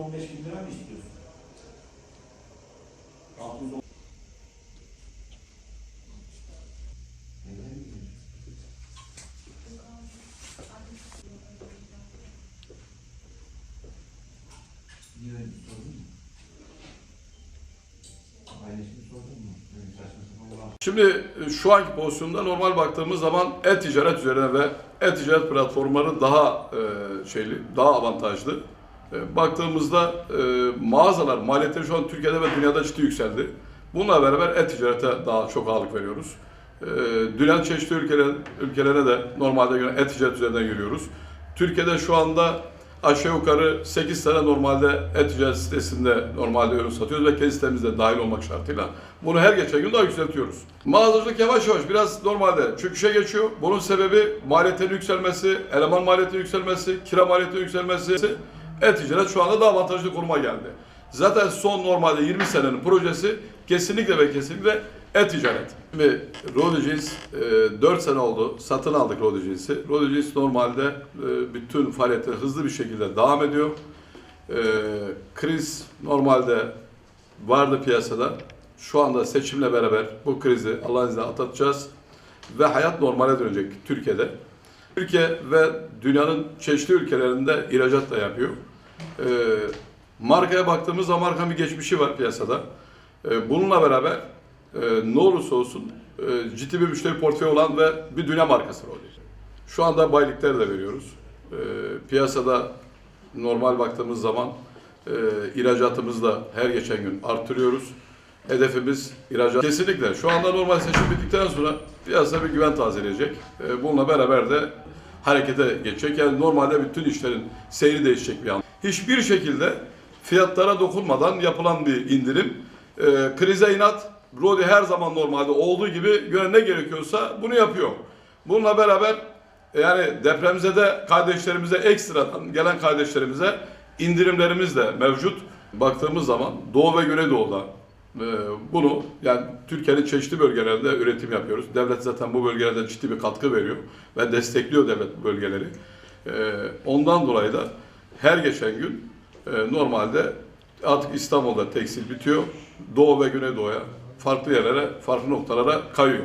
615 bin lira mı istiyorsun? 610 Niye öyle sordun mu? Ailesini sordun mu? Öyle saçma sapan olan. Şimdi e, şu anki pozisyonda normal baktığımız zaman e-ticaret üzerine ve e-ticaret platformları daha e, şeyli, daha avantajlı. E, baktığımızda e, mağazalar maliyetleri şu an Türkiye'de ve dünyada ciddi yükseldi. Bununla beraber e-ticarete daha çok ağırlık veriyoruz. E, dünyanın çeşitli ülkeler, ülkelere de normalde göre e-ticaret üzerinden yürüyoruz. Türkiye'de şu anda aşağı yukarı 8 tane normalde e-ticaret sitesinde normalde ürün satıyoruz ve kendi sitemizde dahil olmak şartıyla bunu her geçen gün daha yükseltiyoruz. Mağazacılık yavaş yavaş biraz normalde çöküşe geçiyor. Bunun sebebi maliyetlerin yükselmesi, eleman maliyetinin yükselmesi, kira maliyetinin yükselmesi. E-ticaret şu anda daha avantajlı konuma geldi. Zaten son normalde 20 senenin projesi kesinlikle ve kesinlikle e-ticaret. Şimdi Jeans e, 4 sene oldu. Satın aldık. Rodi Jeans normalde e, bütün faaliyetleri hızlı bir şekilde devam ediyor. E, kriz normalde vardı piyasada. Şu anda seçimle beraber bu krizi Allah'ın izniyle atlatacağız. Ve hayat normale dönecek Türkiye'de. Türkiye ve dünyanın çeşitli ülkelerinde ihracat da yapıyor. E, markaya baktığımız zaman markanın bir geçmişi var piyasada. E, bununla beraber e, ne olursa olsun e, ciddi bir müşteri portföyü olan ve bir dünya markası oluyor. Şu anda baylıkları da veriyoruz. E, piyasada normal baktığımız zaman e, ihracatımızı da her geçen gün artırıyoruz. Hedefimiz ihracat. Kesinlikle şu anda normal seçim bittikten sonra piyasa bir güven tazeleyecek. E, bununla beraber de harekete geçecek. Yani normalde bütün işlerin seyri değişecek bir an. Hiçbir şekilde fiyatlara dokunmadan yapılan bir indirim. E, krize inat. Rodi her zaman normalde olduğu gibi ne gerekiyorsa bunu yapıyor. Bununla beraber yani depremzede kardeşlerimize ekstradan gelen kardeşlerimize indirimlerimiz de mevcut. Baktığımız zaman Doğu ve Güneydoğu'da e, bunu yani Türkiye'nin çeşitli bölgelerinde üretim yapıyoruz. Devlet zaten bu bölgelerde ciddi bir katkı veriyor ve destekliyor devlet bu bölgeleri. E, ondan dolayı da her geçen gün e, normalde artık İstanbul'da tekstil bitiyor. Doğu ve Güneydoğu'ya farklı yerlere, farklı noktalara kayıyor.